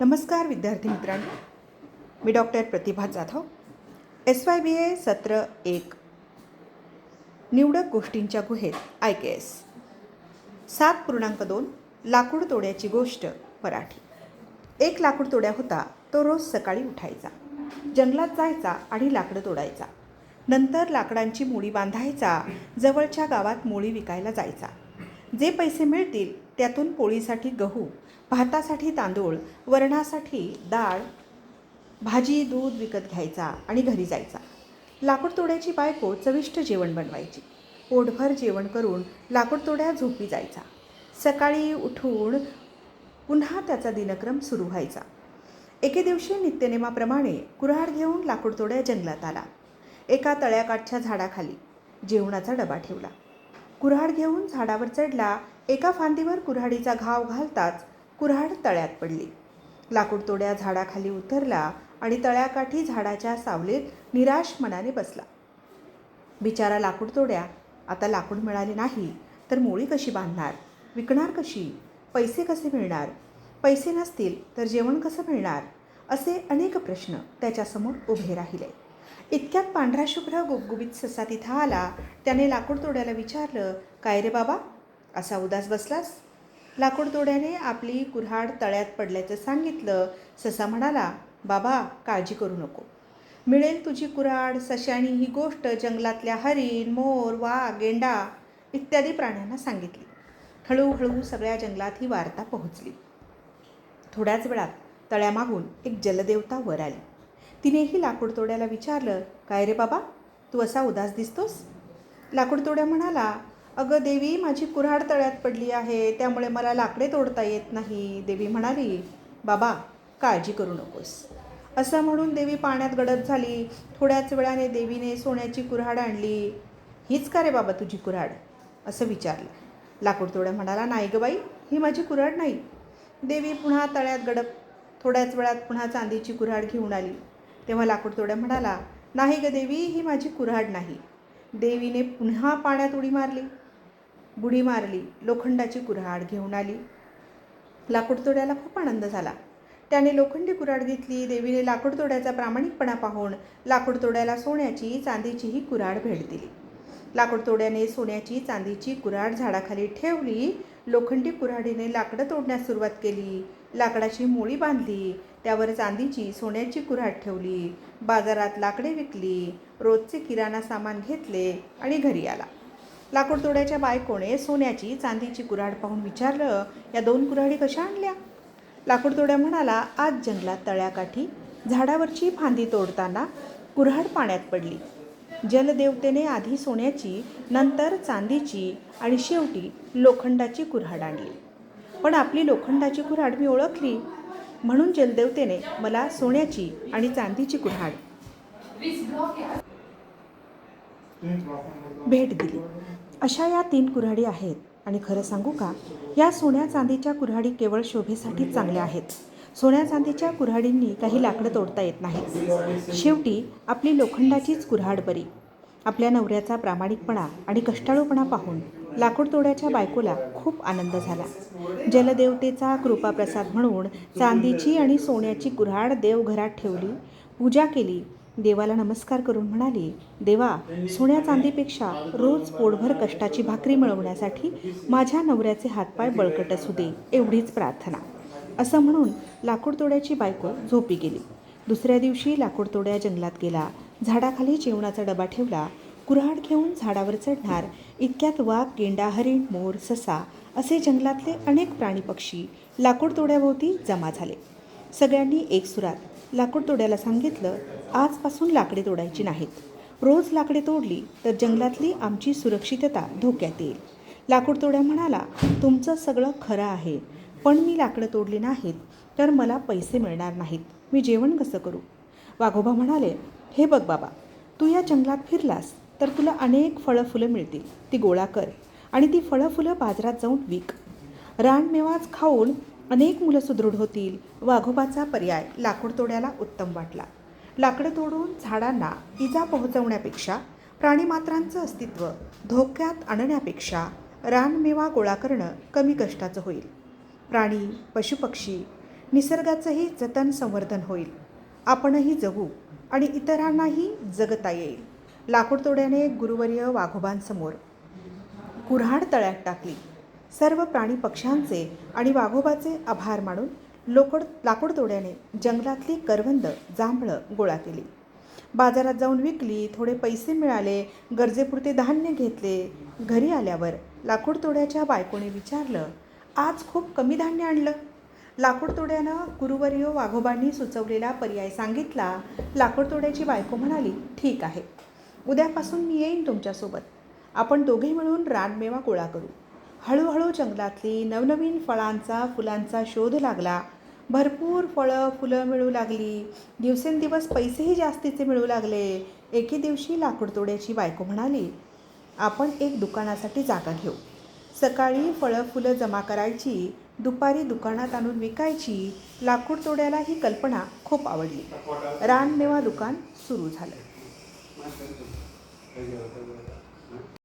नमस्कार विद्यार्थी मित्रांनो. मी doctor Pratibha Jadhav. S Y B A सत्र एक. निवडक गोष्टींच्या गुहेत आय के एस. सात पूर्णांक दोन लाकूड तोड्याची गोष्ट मराठी. एक लाकूड तोड्या होता तो रोज सकाळी उठायचा. जंगलात जायचा आणि लाकडं तोडायचा. नंतर लाकडांची मुळी बांधायचा जवळच्या गावात मुळी विकायला जायचा. जे पैसे मिळतील त्यातून पोळीसाठी गहू भातासाठी तांदूळ वरणासाठी डाळ भाजी दूध विकत घ्यायचा आणि घरी जायचा. लाकूडतोड्याची बायको चविष्ट जेवण बनवायची. पोटभर जेवण करून लाकूडतोड्या झोपी जायचा. सकाळी उठून पुन्हा त्याचा दिनक्रम सुरू व्हायचा. एके दिवशी नित्यनेमाप्रमाणे कुऱ्हाड घेऊन लाकूडतोड्या जंगलात आला. एका तळ्याकाठच्या झाडाखाली जेवणाचा डबा ठेवला. कुऱ्हाड घेऊन झाडावर चढला एका फांदीवर कुऱ्हाडीचा घाव घालताच कुऱ्हाड तळ्यात पडली. लाकूडतोड्या झाडाखाली उतरला आणि तळ्याकाठी झाडाच्या सावलीत निराश मनाने बसला. बिचारा लाकूडतोड्या आता लाकूड मिळाले नाही तर मोळी कशी बांधणार? विकणार कशी? पैसे कसे मिळणार? पैसे नसतील तर जेवण कसं मिळणार? असे अनेक प्रश्न त्याच्यासमोर उभे राहिले. इतक्यात पांढरा शुभ्र गुबगुबीत ससा तिथं आला. त्याने लाकूड तोड्याला विचारलं काय रे बाबा असा उदास बसलास? लाकूड तोड्याने आपली कुऱ्हाड तळ्यात पडल्याचं सांगितलं. ससा म्हणाला बाबा काळजी करू नको. मिळेल तुझी कुऱ्हाड सशाणी ही गोष्ट जंगलातल्या हरिण मोर वाघ गेंडा इत्यादी प्राण्यांना सांगितली. हळूहळू सगळ्या जंगलात ही वार्ता पोहोचली. थोड्याच वेळात तळ्यामागून एक जलदेवता वर आली. तिनेही लाकूडतोड्याला विचारलं काय रे बाबा तू असा उदास दिसतोस? लाकूडतोड्या म्हणाला अगं देवी माझी कुऱ्हाड तळ्यात पडली आहे त्यामुळे मला लाकडे तोडता येत नाही. देवी म्हणाली बाबा काळजी करू नकोस. असं म्हणून देवी पाण्यात गडप झाली. थोड्याच वेळाने देवीने सोन्याची कुऱ्हाड आणली. हीच का रे बाबा तुझी कुऱ्हाड? असं विचारलं. लाकूडतोड्या म्हणाला नाही गं बाई ही माझी कुऱ्हाड नाही. देवी पुन्हा तळ्यात गडप थोड्याच वेळात पुन्हा चांदीची कुऱ्हाड घेऊन आली. तेव्हा लाकूडतोड्या म्हणाला नाही ग देवी ही माझी कुऱ्हाड नाही. देवीने पुन्हा पाण्यात उडी मारली. बुडी मारली लोखंडाची कुऱ्हाड घेऊन आली. लाकूडतोड्याला खूप आनंद झाला. त्याने लोखंडी कुऱ्हाड घेतली देवीने लाकूडतोड्याचा प्रामाणिकपणा पाहून लाकूडतोड्याला सोन्याची चांदीचीही कुऱ्हाड भेट दिली. लाकूडतोड्याने सोन्याची चांदीची कुऱ्हाड झाडाखाली ठेवली. लोखंडी कुऱ्हाडीने लाकडं तोडण्यास सुरुवात केली. लाकडाची मोळी बांधली त्यावर चांदीची सोन्याची कुऱ्हाड ठेवली बाजारात लाकडे विकली रोजचे किराणा सामान घेतले आणि घरी आला. लाकूड तोड्याच्या बायकोने सोन्याची चांदीची कुऱ्हाड पाहून विचारलं या दोन कुऱ्हाडी कशा आणल्या? लाकूड तोड्या म्हणाला आज जंगलात तळ्याकाठी झाडावरची फांदी तोडताना कुऱ्हाड पाण्यात पडली. जलदेवतेने आधी सोन्याची नंतर चांदीची आणि शेवटी लोखंडाची कुऱ्हाड आणली. पण आपली लोखंडाची कुऱ्हाड मी ओळखली. म्हणून जलदेवतेने मला सोन्याची आणि चांदीची कुऱ्हाड. भेट दिली. अशा या तीन कुऱ्हाडी आहेत. आणि खरं सांगू का या सोन्या चांदीच्या कुऱ्हाडी केवळ शोभेसाठी चांगल्या आहेत. सोन्या चांदीच्या कुऱ्हाडींनी काही लाकडं तोडता येत नाहीत. शेवटी आपली लोखंडाचीच कुऱ्हाड बरी. आपल्या नवऱ्याचा प्रामाणिकपणा आणि कष्टाळूपणा पाहून लाकूडतोड्याच्या बायकोला खूप आनंद झाला. जलदेवतेचा कृपाप्रसाद म्हणून चांदीची आणि सोन्याची कुऱ्हाड देवघरात ठेवली. पूजा केली. देवाला नमस्कार करून म्हणाली देवा सोन्या चांदीपेक्षा रोज पोटभर कष्टाची भाकरी मिळवण्यासाठी माझ्या नवऱ्याचे हातपाय बळकट असू दे एवढीच प्रार्थना. असं म्हणून लाकूडतोड्याची बायको झोपी गेली. दुसऱ्या दिवशी लाकूडतोड्या जंगलात गेला. झाडाखाली जेवणाचा डबा ठेवला. कुऱ्हाड घेऊन झाडावर चढणार. इतक्यात वाघ गेंडा हरिण मोर ससा असे जंगलातले अनेक प्राणी पक्षी लाकूडतोड्याभोवती जमा झाले. सगळ्यांनी एक सुरात. लाकूडतोड्याला सांगितलं आजपासून लाकडे तोडायची नाहीत. रोज लाकडे तोडली तर जंगलातली आमची सुरक्षितता धोक्यात येईल. लाकूडतोड्या म्हणाला तुमचं सगळं खरं आहे पण मी लाकडं तोडली नाहीत तर मला पैसे मिळणार नाहीत. मी जेवण कसं करू? वाघोबा म्हणाले हे बघ बाबा तू या जंगलात फिरलास तर तुला अनेक फळं फुलं मिळतील. ती गोळा कर आणि ती फळं फुलं बाजारात जाऊन विक. रानमेवाच खाऊन अनेक मुलं सुदृढ होतील वाघोबाचा पर्याय लाकूड तोड्याला उत्तम वाटला. लाकडं तोडून झाडांना इजा पोहोचवण्यापेक्षा प्राणीमात्रांचं अस्तित्व धोक्यात आणण्यापेक्षा रानमेवा गोळा करणं कमी कष्टाचं होईल. प्राणी पशुपक्षी निसर्गाचंही जतन संवर्धन होईल. आपणही जगू आणि इतरांनाही जगता येईल. लाकूडतोड्याने गुरुवर्य वाघोबांसमोर. कुऱ्हाड तळ्यात टाकली. सर्व प्राणी पक्ष्यांचे आणि वाघोबाचे आभार मानून लोकड लाकूडतोड्याने जंगलातली करवंद जांभळं गोळा केली. बाजारात जाऊन विकली थोडे पैसे मिळाले गरजेपुरते धान्य घेतले. घरी आल्यावर लाकूडतोड्याच्या बायकोने विचारलं आज खूप कमी धान्य आणलं? लाकूडतोड्यानं गुरुवर्य वाघोबांनी सुचवलेला पर्याय सांगितला. लाकूडतोड्याची बायको म्हणाली ठीक आहे. उद्यापासून मी येईन तुमच्यासोबत. आपण दोघे मिळून रानमेवा गोळा करू. हळूहळू जंगलातली नवनवीन फळांचा फुलांचा शोध लागला. भरपूर फळं फुलं मिळू लागली. दिवसेंदिवस पैसेही जास्तीचे मिळू लागले. एके दिवशी लाकूडतोड्याची बायको म्हणाली आपण एक दुकानासाठी जागा घेऊ. सकाळी फळं फुलं जमा करायची दुपारी दुकानात आणून विकायची. लाकूडतोड्याला ही कल्पना खूप आवडली. रानमेवा दुकान सुरू झालं. 可以了可以了。